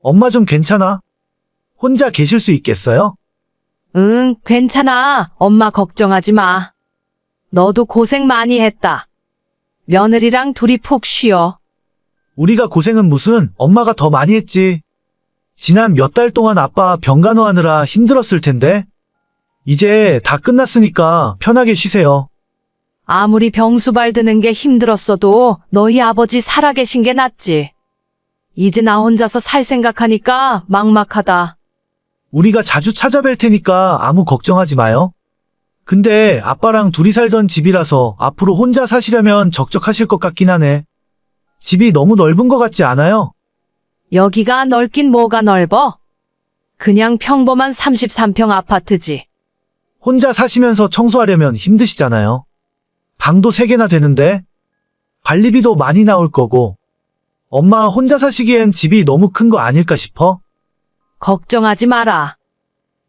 엄마 좀 괜찮아? 혼자 계실 수 있겠어요? 응, 괜찮아. 엄마 걱정하지 마. 너도 고생 많이 했다. 며느리랑 둘이 푹 쉬어. 우리가 고생은 무슨 엄마가 더 많이 했지. 지난 몇 달 동안 아빠 병 간호하느라 힘들었을 텐데. 이제 다 끝났으니까 편하게 쉬세요. 아무리 병수발 드는 게 힘들었어도 너희 아버지 살아계신 게 낫지. 이제 나 혼자서 살 생각하니까 막막하다. 우리가 자주 찾아뵐 테니까 아무 걱정하지 마요. 근데 아빠랑 둘이 살던 집이라서 앞으로 혼자 사시려면 적적하실 것 같긴 하네. 집이 너무 넓은 것 같지 않아요? 여기가 넓긴 뭐가 넓어? 그냥 평범한 33평 아파트지. 혼자 사시면서 청소하려면 힘드시잖아요. 방도 3개나 되는데 관리비도 많이 나올 거고 엄마 혼자 사시기엔 집이 너무 큰 거 아닐까 싶어? 걱정하지 마라.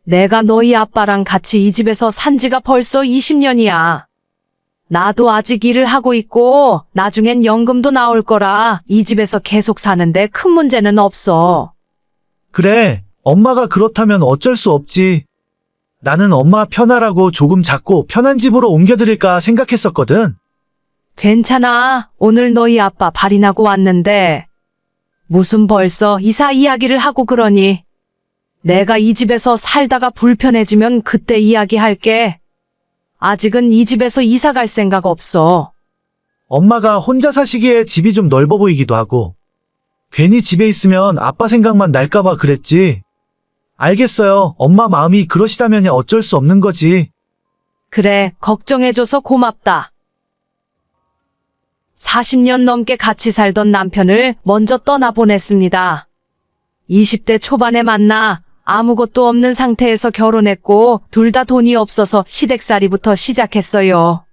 내가 너희 아빠랑 같이 이 집에서 산 지가 벌써 20년이야. 나도 아직 일을 하고 있고, 나중엔 연금도 나올 거라 이 집에서 계속 사는데 큰 문제는 없어. 그래, 엄마가 그렇다면 어쩔 수 없지. 나는 엄마 편하라고 조금 작고 편한 집으로 옮겨드릴까 생각했었거든. 괜찮아. 오늘 너희 아빠 발인하고 왔는데. 무슨 벌써 이사 이야기를 하고 그러니. 내가 이 집에서 살다가 불편해지면 그때 이야기할게. 아직은 이 집에서 이사 갈 생각 없어. 엄마가 혼자 사시기에 집이 좀 넓어 보이기도 하고, 괜히 집에 있으면 아빠 생각만 날까봐 그랬지. 알겠어요. 엄마 마음이 그러시다면 어쩔 수 없는 거지. 그래, 걱정해줘서 고맙다. 40년 넘게 같이 살던 남편을 먼저 떠나보냈습니다. 20대 초반에 만나 아무것도 없는 상태에서 결혼했고 둘 다 돈이 없어서 시댁살이부터 시작했어요.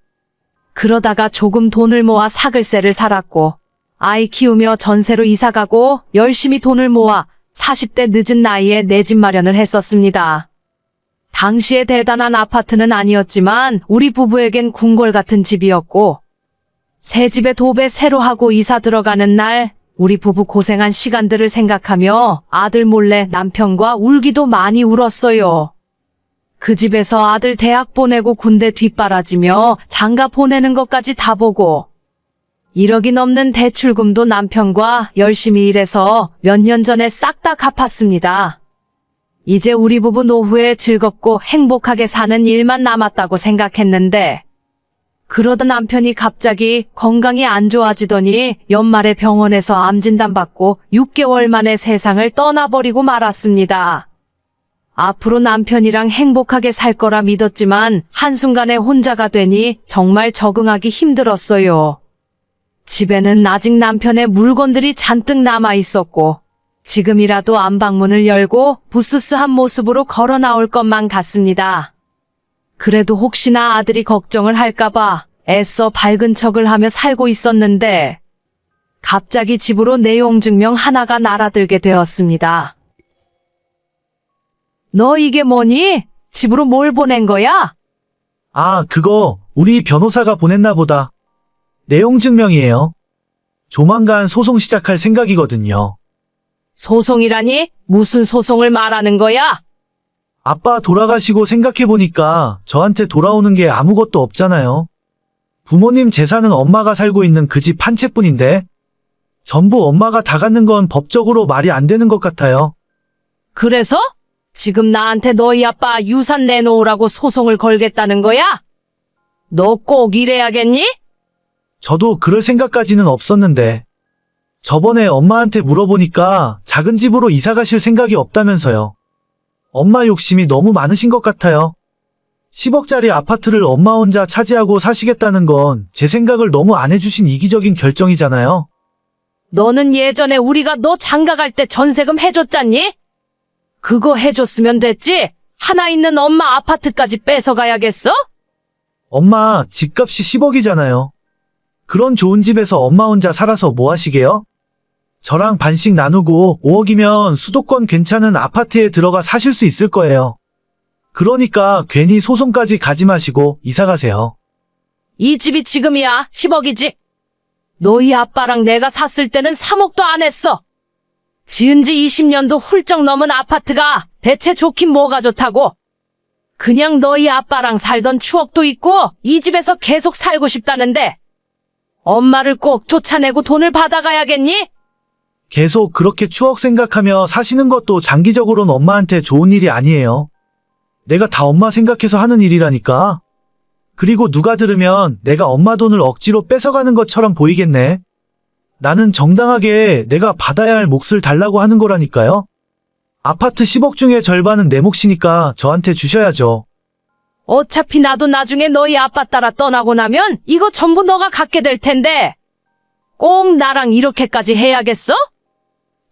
그러다가 조금 돈을 모아 사글세를 살았고 아이 키우며 전세로 이사가고 열심히 돈을 모아 40대 늦은 나이에 내 집 마련을 했었습니다. 당시에 대단한 아파트는 아니었지만 우리 부부에겐 궁궐 같은 집이었고 새 집에 도배 새로 하고 이사 들어가는 날 우리 부부 고생한 시간들을 생각하며 아들 몰래 남편과 울기도 많이 울었어요. 그 집에서 아들 대학 보내고 군대 뒷바라지며 장가 보내는 것까지 다 보고 1억이 넘는 대출금도 남편과 열심히 일해서 몇 년 전에 싹 다 갚았습니다. 이제 우리 부부 노후에 즐겁고 행복하게 사는 일만 남았다고 생각했는데, 그러던 남편이 갑자기 건강이 안 좋아지더니 연말에 병원에서 암 진단 받고 6개월 만에 세상을 떠나버리고 말았습니다. 앞으로 남편이랑 행복하게 살 거라 믿었지만 한순간에 혼자가 되니 정말 적응하기 힘들었어요. 집에는 아직 남편의 물건들이 잔뜩 남아 있었고, 지금이라도 안방문을 열고 부스스한 모습으로 걸어 나올 것만 같습니다. 그래도 혹시나 아들이 걱정을 할까봐 애써 밝은 척을 하며 살고 있었는데, 갑자기 집으로 내용 증명 하나가 날아들게 되었습니다. 너 이게 뭐니? 집으로 뭘 보낸 거야? 아, 그거 우리 변호사가 보냈나 보다. 내용 증명이에요. 조만간 소송 시작할 생각이거든요. 소송이라니? 무슨 소송을 말하는 거야? 아빠 돌아가시고 생각해보니까 저한테 돌아오는 게 아무것도 없잖아요. 부모님 재산은 엄마가 살고 있는 그 집 한 채뿐인데, 전부 엄마가 다 갖는 건 법적으로 말이 안 되는 것 같아요. 그래서? 지금 나한테 너희 아빠 유산 내놓으라고 소송을 걸겠다는 거야? 너 꼭 이래야겠니? 저도 그럴 생각까지는 없었는데, 저번에 엄마한테 물어보니까 작은 집으로 이사 가실 생각이 없다면서요. 엄마 욕심이 너무 많으신 것 같아요. 10억짜리 아파트를 엄마 혼자 차지하고 사시겠다는 건 제 생각을 너무 안 해주신 이기적인 결정이잖아요. 너는 예전에 우리가 너 장가 갈 때 전세금 해줬잖니? 그거 해줬으면 됐지? 하나 있는 엄마 아파트까지 뺏어가야겠어? 엄마 집값이 10억이잖아요. 그런 좋은 집에서 엄마 혼자 살아서 뭐 하시게요? 저랑 반씩 나누고 5억이면 수도권 괜찮은 아파트에 들어가 사실 수 있을 거예요. 그러니까 괜히 소송까지 가지 마시고 이사 가세요. 이 집이 지금이야 10억이지. 너희 아빠랑 내가 샀을 때는 3억도 안 했어. 지은 지 20년도 훌쩍 넘은 아파트가 대체 좋긴 뭐가 좋다고? 그냥 너희 아빠랑 살던 추억도 있고 이 집에서 계속 살고 싶다는데 엄마를 꼭 쫓아내고 돈을 받아가야겠니? 계속 그렇게 추억 생각하며 사시는 것도 장기적으로는 엄마한테 좋은 일이 아니에요. 내가 다 엄마 생각해서 하는 일이라니까. 그리고 누가 들으면 내가 엄마 돈을 억지로 뺏어가는 것처럼 보이겠네. 나는 정당하게 내가 받아야 할 몫을 달라고 하는 거라니까요. 아파트 10억 중에 절반은 내 몫이니까 저한테 주셔야죠. 어차피 나도 나중에 너희 아빠 따라 떠나고 나면 이거 전부 너가 갖게 될 텐데 꼭 나랑 이렇게까지 해야겠어?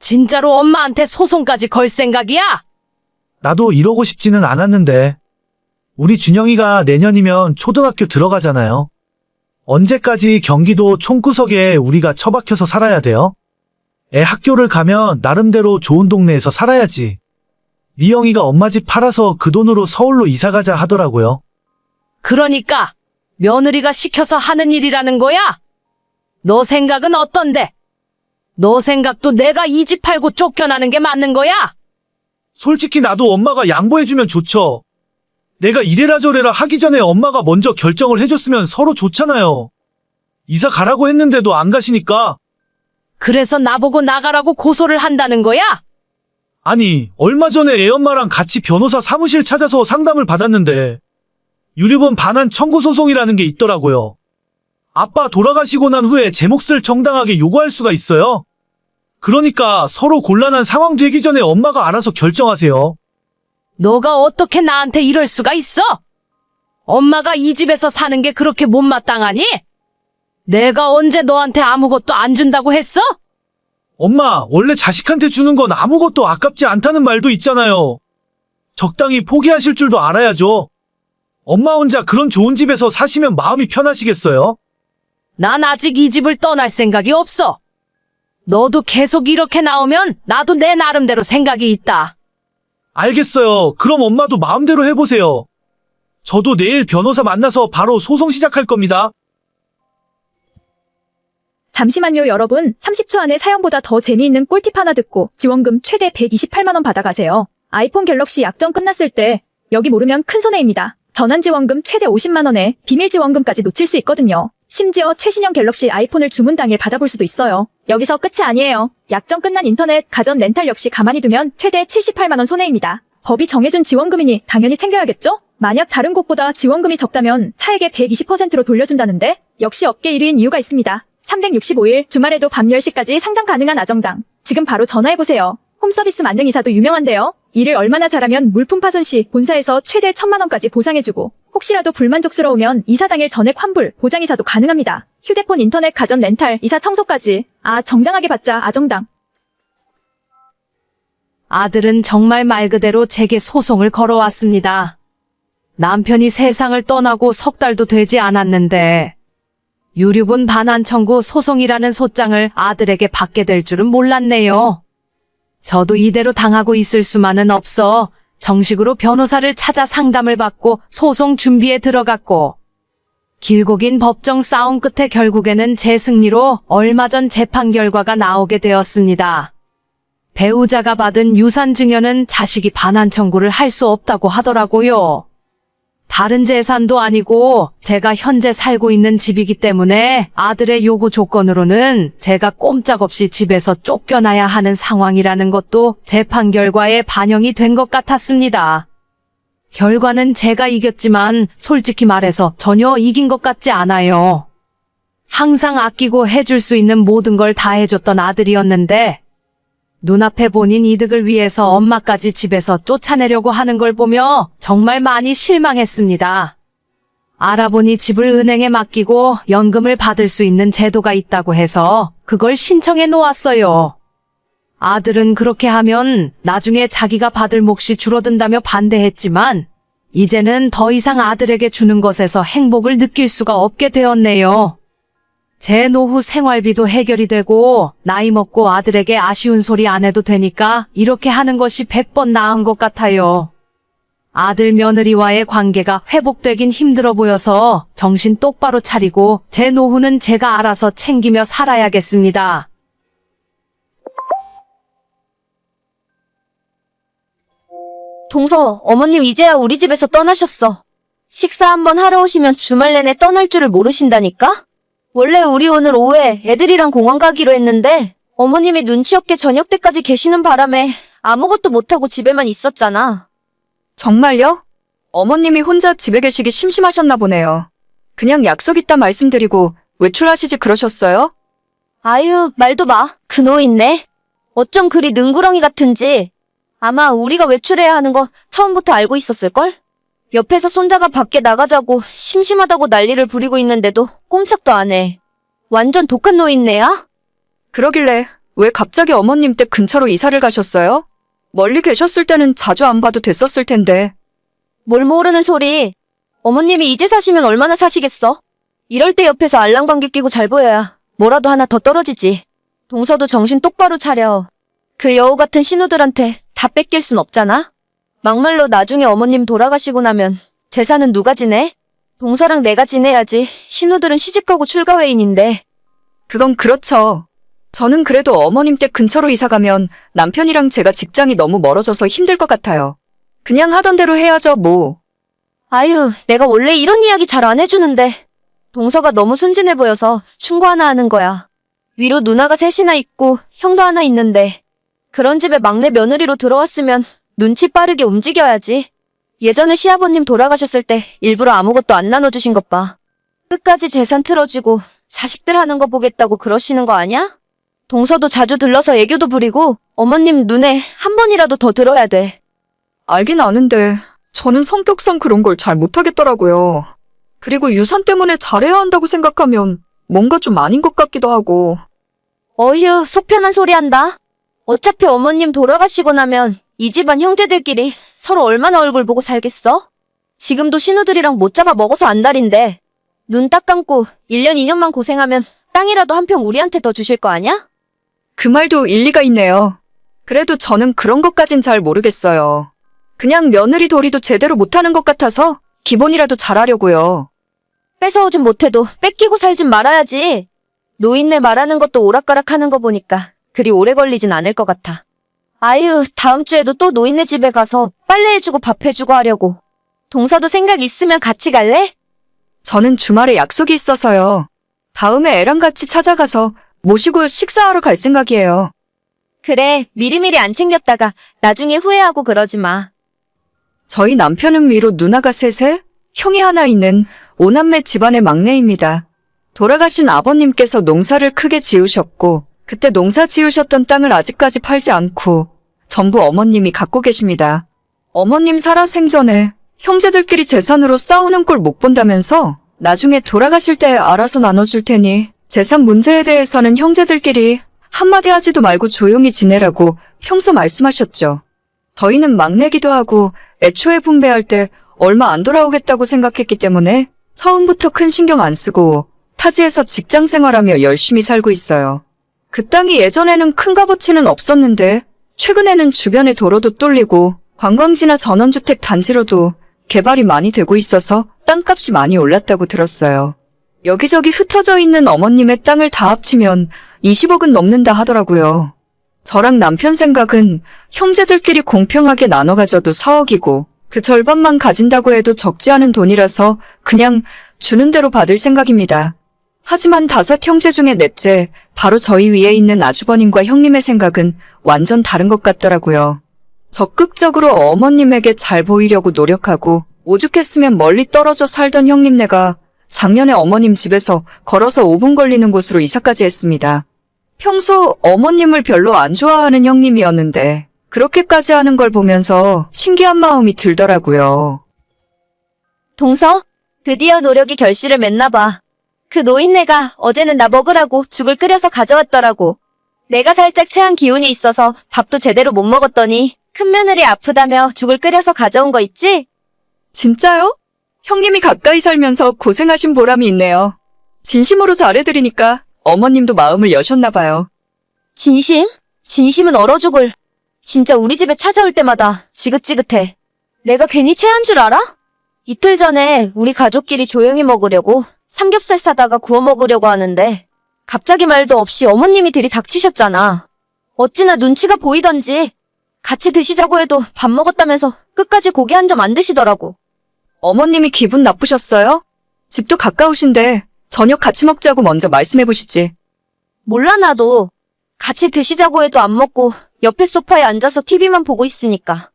진짜로 엄마한테 소송까지 걸 생각이야? 나도 이러고 싶지는 않았는데. 우리 준영이가 내년이면 초등학교 들어가잖아요. 언제까지 경기도 총구석에 우리가 처박혀서 살아야 돼요? 애 학교를 가면 나름대로 좋은 동네에서 살아야지. 미영이가 엄마 집 팔아서 그 돈으로 서울로 이사 가자 하더라고요. 그러니까 며느리가 시켜서 하는 일이라는 거야? 너 생각은 어떤데? 너 생각도 내가 이 집 팔고 쫓겨나는 게 맞는 거야? 솔직히 나도 엄마가 양보해주면 좋죠. 내가 이래라 저래라 하기 전에 엄마가 먼저 결정을 해줬으면 서로 좋잖아요. 이사 가라고 했는데도 안 가시니까 그래서 나보고 나가라고 고소를 한다는 거야? 아니, 얼마 전에 애 엄마랑 같이 변호사 사무실 찾아서 상담을 받았는데, 유류번 반환 청구 소송이라는 게 있더라고요. 아빠 돌아가시고 난 후에 제 몫을 정당하게 요구할 수가 있어요. 그러니까 서로 곤란한 상황 되기 전에 엄마가 알아서 결정하세요. 너가 어떻게 나한테 이럴 수가 있어? 엄마가 이 집에서 사는 게 그렇게 못마땅하니? 내가 언제 너한테 아무것도 안 준다고 했어? 엄마, 원래 자식한테 주는 건 아무것도 아깝지 않다는 말도 있잖아요. 적당히 포기하실 줄도 알아야죠. 엄마 혼자 그런 좋은 집에서 사시면 마음이 편하시겠어요? 난 아직 이 집을 떠날 생각이 없어. 너도 계속 이렇게 나오면 나도 내 나름대로 생각이 있다. 알겠어요. 그럼 엄마도 마음대로 해보세요. 저도 내일 변호사 만나서 바로 소송 시작할 겁니다. 잠시만요, 여러분. 30초 안에 사연보다 더 재미있는 꿀팁 하나 듣고 지원금 최대 128만원 받아가세요. 아이폰 갤럭시 약정 끝났을 때 여기 모르면 큰 손해입니다. 전환 지원금 최대 50만원에 비밀 지원금까지 놓칠 수 있거든요. 심지어 최신형 갤럭시 아이폰을 주문 당일 받아볼 수도 있어요. 여기서 끝이 아니에요. 약정 끝난 인터넷, 가전 렌탈 역시 가만히 두면 최대 78만원 손해입니다. 법이 정해준 지원금이니 당연히 챙겨야겠죠? 만약 다른 곳보다 지원금이 적다면 차액의 120%로 돌려준다는데 역시 업계 1위인 이유가 있습니다. 365일 주말에도 밤 10시까지 상담 가능한 아정당. 지금 바로 전화해보세요. 홈서비스 만능 이사도 유명한데요. 일을 얼마나 잘하면 물품 파손 시 본사에서 최대 1천만 원까지 보상해주고 혹시라도 불만족스러우면 이사 당일 전액 환불, 보장 이사도 가능합니다. 휴대폰, 인터넷, 가전 렌탈, 이사 청소까지. 아, 정당하게 받자 아정당. 아들은 정말 말 그대로 제게 소송을 걸어왔습니다. 남편이 세상을 떠나고 석 달도 되지 않았는데 유류분 반환 청구 소송이라는 소장을 아들에게 받게 될 줄은 몰랐네요. 저도 이대로 당하고 있을 수만은 없어 정식으로 변호사를 찾아 상담을 받고 소송 준비에 들어갔고 길고 긴 법정 싸움 끝에 결국에는 제 승리로 얼마 전 재판 결과가 나오게 되었습니다. 배우자가 받은 유산 증여는 자식이 반환 청구를 할 수 없다고 하더라고요. 다른 재산도 아니고 제가 현재 살고 있는 집이기 때문에 아들의 요구 조건으로는 제가 꼼짝없이 집에서 쫓겨나야 하는 상황이라는 것도 재판 결과에 반영이 된 것 같았습니다. 결과는 제가 이겼지만 솔직히 말해서 전혀 이긴 것 같지 않아요. 항상 아끼고 해줄 수 있는 모든 걸 다 해줬던 아들이었는데 눈앞에 본인 이득을 위해서 엄마까지 집에서 쫓아내려고 하는 걸 보며 정말 많이 실망했습니다. 알아보니 집을 은행에 맡기고 연금을 받을 수 있는 제도가 있다고 해서 그걸 신청해 놓았어요. 아들은 그렇게 하면 나중에 자기가 받을 몫이 줄어든다며 반대했지만 이제는 더 이상 아들에게 주는 것에서 행복을 느낄 수가 없게 되었네요. 제 노후 생활비도 해결이 되고 나이 먹고 아들에게 아쉬운 소리 안 해도 되니까 이렇게 하는 것이 100번 나은 것 같아요. 아들 며느리와의 관계가 회복되긴 힘들어 보여서 정신 똑바로 차리고 제 노후는 제가 알아서 챙기며 살아야겠습니다. 동서, 어머님 이제야 우리 집에서 떠나셨어. 식사 한번 하러 오시면 주말 내내 떠날 줄을 모르신다니까? 원래 우리 오늘 오후에 애들이랑 공원 가기로 했는데 어머님이 눈치 없게 저녁 때까지 계시는 바람에 아무것도 못하고 집에만 있었잖아. 정말요? 어머님이 혼자 집에 계시기 심심하셨나 보네요. 그냥 약속 있다 말씀드리고 외출하시지 그러셨어요? 아유, 말도 마. 그 노인네. 어쩜 그리 능구렁이 같은지. 아마 우리가 외출해야 하는 거 처음부터 알고 있었을걸? 옆에서 손자가 밖에 나가자고 심심하다고 난리를 부리고 있는데도 꼼짝도 안 해. 완전 독한 노인네야? 그러길래 왜 갑자기 어머님 댁 근처로 이사를 가셨어요? 멀리 계셨을 때는 자주 안 봐도 됐었을 텐데. 뭘 모르는 소리. 어머님이 이제 사시면 얼마나 사시겠어? 이럴 때 옆에서 알랑방귀 끼고 잘 보여야 뭐라도 하나 더 떨어지지. 동서도 정신 똑바로 차려. 그 여우 같은 신우들한테 다 뺏길 순 없잖아? 막말로 나중에 어머님 돌아가시고 나면 재산은 누가 지내? 동서랑 내가 지내야지. 신우들은 시집가고 출가회인인데. 그건 그렇죠. 저는 그래도 어머님 댁 근처로 이사 가면 남편이랑 제가 직장이 너무 멀어져서 힘들 것 같아요. 그냥 하던 대로 해야죠, 뭐. 아유, 내가 원래 이런 이야기 잘 안 해주는데. 동서가 너무 순진해 보여서 충고 하나 하는 거야. 위로 누나가 셋이나 있고 형도 하나 있는데. 그런 집에 막내 며느리로 들어왔으면 눈치 빠르게 움직여야지. 예전에 시아버님 돌아가셨을 때 일부러 아무것도 안 나눠주신 것 봐. 끝까지 재산 틀어주고 자식들 하는 거 보겠다고 그러시는 거 아냐? 동서도 자주 들러서 애교도 부리고 어머님 눈에 한 번이라도 더 들어야 돼. 알긴 아는데 저는 성격상 그런 걸 잘 못하겠더라고요. 그리고 유산 때문에 잘해야 한다고 생각하면 뭔가 좀 아닌 것 같기도 하고. 어휴, 속편한 소리 한다. 어차피 어머님 돌아가시고 나면 이 집안 형제들끼리 서로 얼마나 얼굴 보고 살겠어? 지금도 신우들이랑 못 잡아 먹어서 안달인데 눈 딱 감고 1년 2년만 고생하면 땅이라도 한 평 우리한테 더 주실 거 아냐? 그 말도 일리가 있네요. 그래도 저는 그런 것까진 잘 모르겠어요. 그냥 며느리 도리도 제대로 못하는 것 같아서 기본이라도 잘하려고요. 뺏어오진 못해도 뺏기고 살진 말아야지. 노인네 말하는 것도 오락가락 하는 거 보니까 그리 오래 걸리진 않을 것 같아. 아유, 다음 주에도 또 노인네 집에 가서 빨래해주고 밥해주고 하려고. 동서도 생각 있으면 같이 갈래? 저는 주말에 약속이 있어서요. 다음에 애랑 같이 찾아가서 모시고 식사하러 갈 생각이에요. 그래, 미리미리 안 챙겼다가 나중에 후회하고 그러지 마. 저희 남편은 위로 누나가 셋에 형이 하나 있는 오남매 집안의 막내입니다. 돌아가신 아버님께서 농사를 크게 지으셨고 그때 농사 지으셨던 땅을 아직까지 팔지 않고 전부 어머님이 갖고 계십니다. 어머님 살아 생전에 형제들끼리 재산으로 싸우는 꼴 못 본다면서 나중에 돌아가실 때 알아서 나눠줄 테니 재산 문제에 대해서는 형제들끼리 한마디 하지도 말고 조용히 지내라고 평소 말씀하셨죠. 저희는 막내기도 하고 애초에 분배할 때 얼마 안 돌아오겠다고 생각했기 때문에 처음부터 큰 신경 안 쓰고 타지에서 직장 생활하며 열심히 살고 있어요. 그 땅이 예전에는 큰 값어치는 없었는데 최근에는 주변에 도로도 뚫리고 관광지나 전원주택 단지로도 개발이 많이 되고 있어서 땅값이 많이 올랐다고 들었어요. 여기저기 흩어져 있는 어머님의 땅을 다 합치면 20억은 넘는다 하더라고요. 저랑 남편 생각은 형제들끼리 공평하게 나눠 가져도 4억이고 그 절반만 가진다고 해도 적지 않은 돈이라서 그냥 주는 대로 받을 생각입니다. 하지만 다섯 형제 중에 넷째, 바로 저희 위에 있는 아주버님과 형님의 생각은 완전 다른 것 같더라고요. 적극적으로 어머님에게 잘 보이려고 노력하고 오죽했으면 멀리 떨어져 살던 형님네가 작년에 어머님 집에서 걸어서 5분 걸리는 곳으로 이사까지 했습니다. 평소 어머님을 별로 안 좋아하는 형님이었는데 그렇게까지 하는 걸 보면서 신기한 마음이 들더라고요. 동서, 드디어 노력이 결실을 맺나 봐. 그 노인네가 어제는 나 먹으라고 죽을 끓여서 가져왔더라고. 내가 살짝 체한 기운이 있어서 밥도 제대로 못 먹었더니 큰 며느리 아프다며 죽을 끓여서 가져온 거 있지? 진짜요? 형님이 가까이 살면서 고생하신 보람이 있네요. 진심으로 잘해드리니까 어머님도 마음을 여셨나 봐요. 진심? 진심은 얼어 죽을. 진짜 우리 집에 찾아올 때마다 지긋지긋해. 내가 괜히 체한 줄 알아? 이틀 전에 우리 가족끼리 조용히 먹으려고 삼겹살 사다가 구워 먹으려고 하는데 갑자기 말도 없이 어머님이 들이 닥치셨잖아. 어찌나 눈치가 보이던지. 같이 드시자고 해도 밥 먹었다면서 끝까지 고기 한 점 안 드시더라고. 어머님이 기분 나쁘셨어요? 집도 가까우신데 저녁 같이 먹자고 먼저 말씀해 보시지. 몰라 나도. 같이 드시자고 해도 안 먹고 옆에 소파에 앉아서 TV만 보고 있으니까.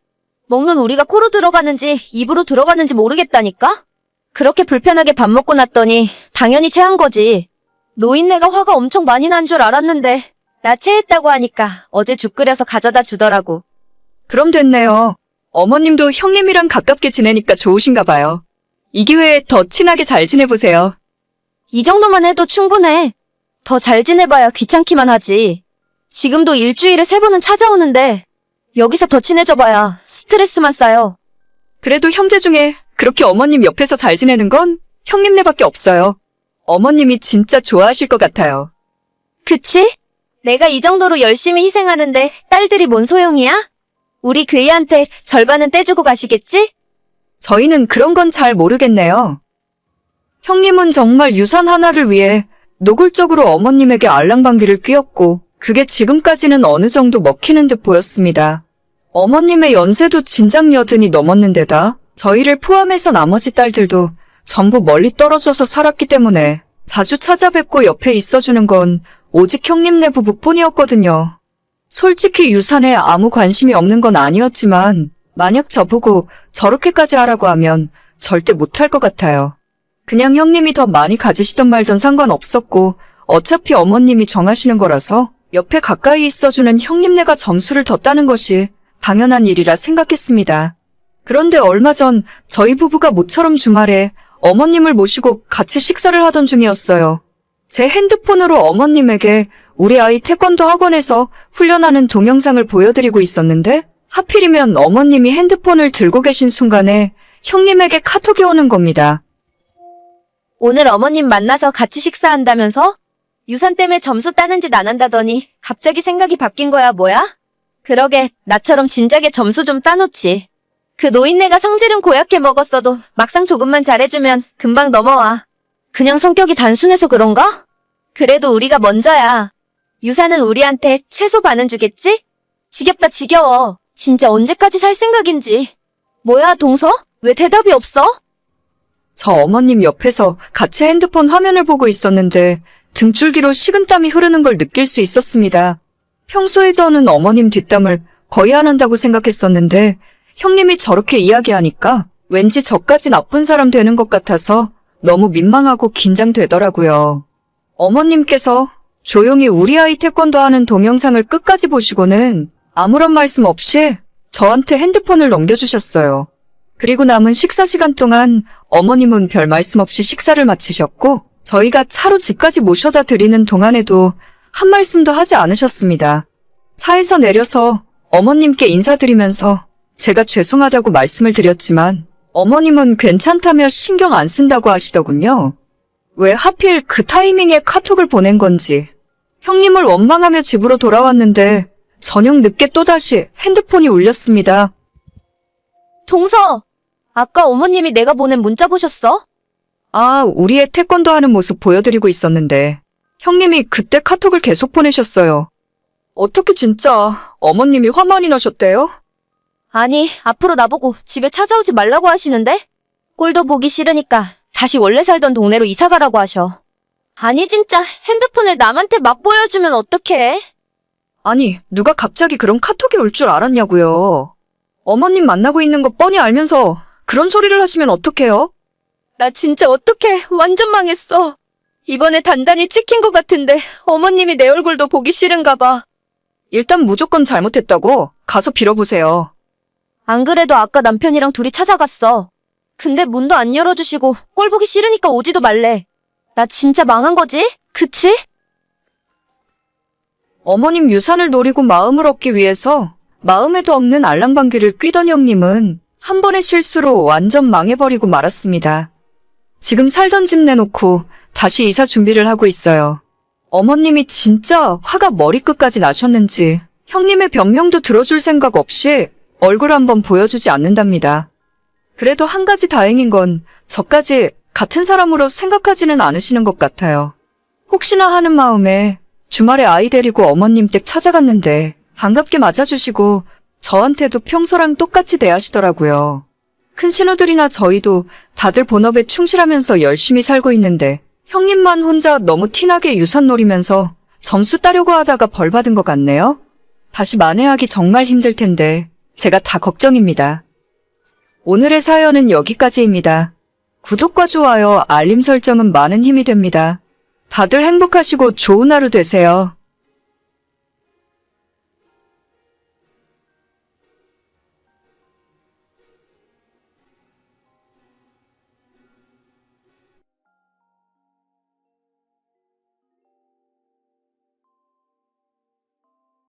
먹는 우리가 코로 들어가는지 입으로 들어가는지 모르겠다니까? 그렇게 불편하게 밥 먹고 났더니 당연히 체한 거지. 노인네가 화가 엄청 많이 난 줄 알았는데 나 체했다고 하니까 어제 죽 끓여서 가져다 주더라고. 그럼 됐네요. 어머님도 형님이랑 가깝게 지내니까 좋으신가 봐요. 이 기회에 더 친하게 잘 지내보세요. 이 정도만 해도 충분해. 더 잘 지내봐야 귀찮기만 하지. 지금도 일주일에 세 번은 찾아오는데 여기서 더 친해져봐야 스트레스만 쌓여. 그래도 형제 중에 그렇게 어머님 옆에서 잘 지내는 건 형님네밖에 없어요. 어머님이 진짜 좋아하실 것 같아요. 그치? 내가 이 정도로 열심히 희생하는데 딸들이 뭔 소용이야? 우리 그이한테 절반은 떼주고 가시겠지? 저희는 그런 건 잘 모르겠네요. 형님은 정말 유산 하나를 위해 노골적으로 어머님에게 알랑방귀를 뀌었고, 그게 지금까지는 어느 정도 먹히는 듯 보였습니다. 어머님의 연세도 진작 여든이 넘었는데다, 저희를 포함해서 나머지 딸들도 전부 멀리 떨어져서 살았기 때문에 자주 찾아뵙고 옆에 있어주는 건 오직 형님네 부부뿐이었거든요. 솔직히 유산에 아무 관심이 없는 건 아니었지만, 만약 저보고 저렇게까지 하라고 하면 절대 못할 것 같아요. 그냥 형님이 더 많이 가지시던 말던 상관없었고, 어차피 어머님이 정하시는 거라서 옆에 가까이 있어주는 형님네가 점수를 더 따는 것이 당연한 일이라 생각했습니다. 그런데 얼마 전 저희 부부가 모처럼 주말에 어머님을 모시고 같이 식사를 하던 중이었어요. 제 핸드폰으로 어머님에게 우리 아이 태권도 학원에서 훈련하는 동영상을 보여드리고 있었는데 하필이면 어머님이 핸드폰을 들고 계신 순간에 형님에게 카톡이 오는 겁니다. 오늘 어머님 만나서 같이 식사한다면서? 유산 때문에 점수 따는 짓 안 한다더니 갑자기 생각이 바뀐 거야 뭐야? 그러게 나처럼 진작에 점수 좀 따놓지. 그 노인네가 성질은 고약해 먹었어도 막상 조금만 잘해주면 금방 넘어와. 그냥 성격이 단순해서 그런가? 그래도 우리가 먼저야. 유산은 우리한테 최소 반은 주겠지? 지겹다 지겨워. 진짜 언제까지 살 생각인지. 뭐야 동서? 왜 대답이 없어? 저 어머님 옆에서 같이 핸드폰 화면을 보고 있었는데 등줄기로 식은땀이 흐르는 걸 느낄 수 있었습니다. 평소에 저는 어머님 뒷담을 거의 안 한다고 생각했었는데 형님이 저렇게 이야기하니까 왠지 저까지 나쁜 사람 되는 것 같아서 너무 민망하고 긴장되더라고요. 어머님께서 조용히 우리 아이 태권도 하는 동영상을 끝까지 보시고는 아무런 말씀 없이 저한테 핸드폰을 넘겨주셨어요. 그리고 남은 식사 시간 동안 어머님은 별 말씀 없이 식사를 마치셨고 저희가 차로 집까지 모셔다 드리는 동안에도 한 말씀도 하지 않으셨습니다. 차에서 내려서 어머님께 인사드리면서 제가 죄송하다고 말씀을 드렸지만 어머님은 괜찮다며 신경 안 쓴다고 하시더군요. 왜 하필 그 타이밍에 카톡을 보낸 건지. 형님을 원망하며 집으로 돌아왔는데 저녁 늦게 또다시 핸드폰이 울렸습니다. 동서! 아까 어머님이 내가 보낸 문자 보셨어? 아, 우리의 태권도 하는 모습 보여드리고 있었는데, 형님이 그때 카톡을 계속 보내셨어요. 어떻게 진짜 어머님이 화 많이 나셨대요? 아니, 앞으로 나보고 집에 찾아오지 말라고 하시는데? 꼴도 보기 싫으니까 다시 원래 살던 동네로 이사 가라고 하셔. 아니, 진짜 핸드폰을 남한테 막 보여주면 어떡해? 아니, 누가 갑자기 그런 카톡이 올 줄 알았냐고요. 어머님 만나고 있는 거 뻔히 알면서 그런 소리를 하시면 어떡해요? 나 진짜 어떡해. 완전 망했어. 이번에 단단히 찍힌 것 같은데 어머님이 내 얼굴도 보기 싫은가 봐. 일단 무조건 잘못했다고 가서 빌어보세요. 안 그래도 아까 남편이랑 둘이 찾아갔어. 근데 문도 안 열어주시고 꼴 보기 싫으니까 오지도 말래. 나 진짜 망한 거지? 그치? 어머님 유산을 노리고 마음을 얻기 위해서 마음에도 없는 알랑방귀를 뀌던 형님은 한 번의 실수로 완전 망해버리고 말았습니다. 지금 살던 집 내놓고 다시 이사 준비를 하고 있어요. 어머님이 진짜 화가 머리끝까지 나셨는지 형님의 변명도 들어줄 생각 없이 얼굴 한번 보여주지 않는답니다. 그래도 한 가지 다행인 건 저까지 같은 사람으로 생각하지는 않으시는 것 같아요. 혹시나 하는 마음에 주말에 아이 데리고 어머님 댁 찾아갔는데 반갑게 맞아주시고 저한테도 평소랑 똑같이 대하시더라고요. 큰 신우들이나 저희도 다들 본업에 충실하면서 열심히 살고 있는데 형님만 혼자 너무 티나게 유산 노리면서 점수 따려고 하다가 벌 받은 것 같네요. 다시 만회하기 정말 힘들 텐데 제가 다 걱정입니다. 오늘의 사연은 여기까지입니다. 구독과 좋아요, 알림 설정은 많은 힘이 됩니다. 다들 행복하시고 좋은 하루 되세요.